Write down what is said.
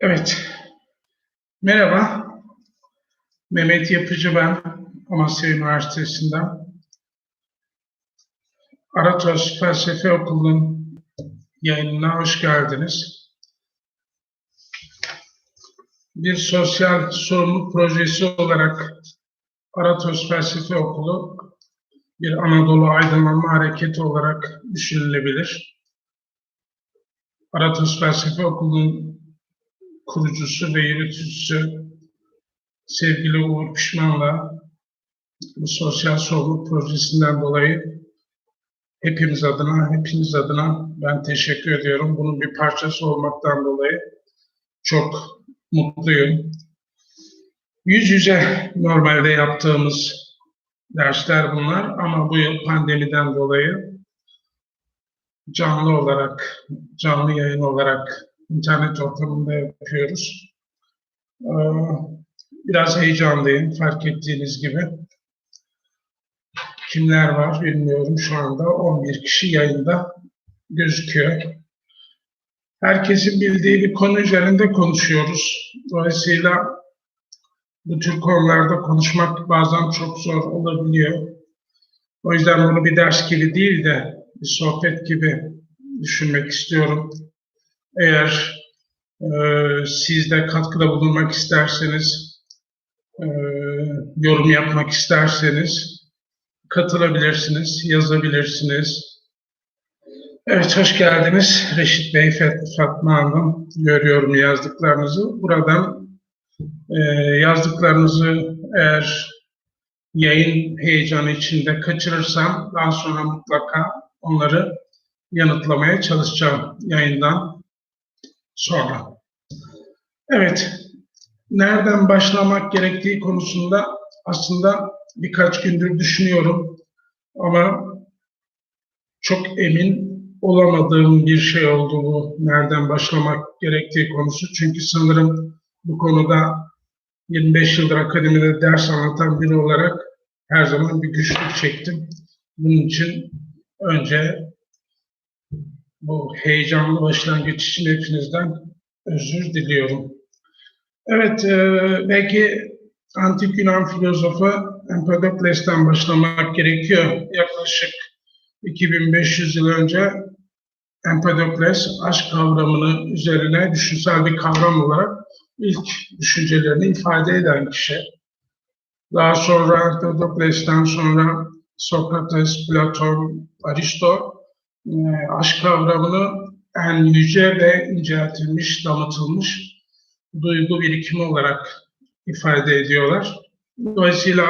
Evet. Merhaba. Mehmet Yapıcı ben. Amasya Üniversitesi'nden. Aratos Felsefe Okulu'nun yayınına hoş geldiniz. Bir sosyal sorumluluk projesi olarak Aratos Felsefe Okulu bir Anadolu aydınlanma hareketi olarak düşünülebilir. Aratos Felsefe Okulu'nun kurucusu ve yöneticisi sevgili Uğur Pişman'la bu sosyal sorumluluk projesinden dolayı hepimiz adına, hepiniz adına ben teşekkür ediyorum. Bunun bir parçası olmaktan dolayı çok mutluyum. Yüz yüze normalde yaptığımız dersler bunlar ama bu yıl pandemiden dolayı canlı olarak, canlı yayın olarak internet ortamında yapıyoruz. Ee, Biraz heyecanlıyım fark ettiğiniz gibi. Kimler var bilmiyorum şu anda. 11 kişi yayında gözüküyor. Herkesin bildiği bir konu üzerinde konuşuyoruz. Dolayısıyla bu tür konularda konuşmak bazen çok zor olabiliyor. O yüzden bunu bir ders gibi değil de bir sohbet gibi düşünmek istiyorum. Eğer e, siz de katkıda bulunmak isterseniz, e, yorum yapmak isterseniz katılabilirsiniz, yazabilirsiniz. Evet, hoş geldiniz Reşit Bey, Fat- Fatma Hanım. Görüyorum yazdıklarınızı. Buradan e, yazdıklarınızı eğer yayın heyecanı içinde kaçırırsam daha sonra mutlaka onları yanıtlamaya çalışacağım yayından sonra. Evet, nereden başlamak gerektiği konusunda aslında birkaç gündür düşünüyorum ama çok emin olamadığım bir şey oldu bu nereden başlamak gerektiği konusu. Çünkü sanırım bu konuda 25 yıldır akademide ders anlatan biri olarak her zaman bir güçlük çektim. Bunun için önce bu heyecanlı başlangıç için hepinizden özür diliyorum. Evet, e, belki antik Yunan filozofu Empedokles'ten başlamak gerekiyor. Yaklaşık 2500 yıl önce Empedokles aşk kavramını üzerine düşünsel bir kavram olarak ilk düşüncelerini ifade eden kişi. Daha sonra Empedokles'ten sonra Sokrates, Platon, Aristo aşk kavramını en yüce ve inceltilmiş, damıtılmış duygu birikimi olarak ifade ediyorlar. Dolayısıyla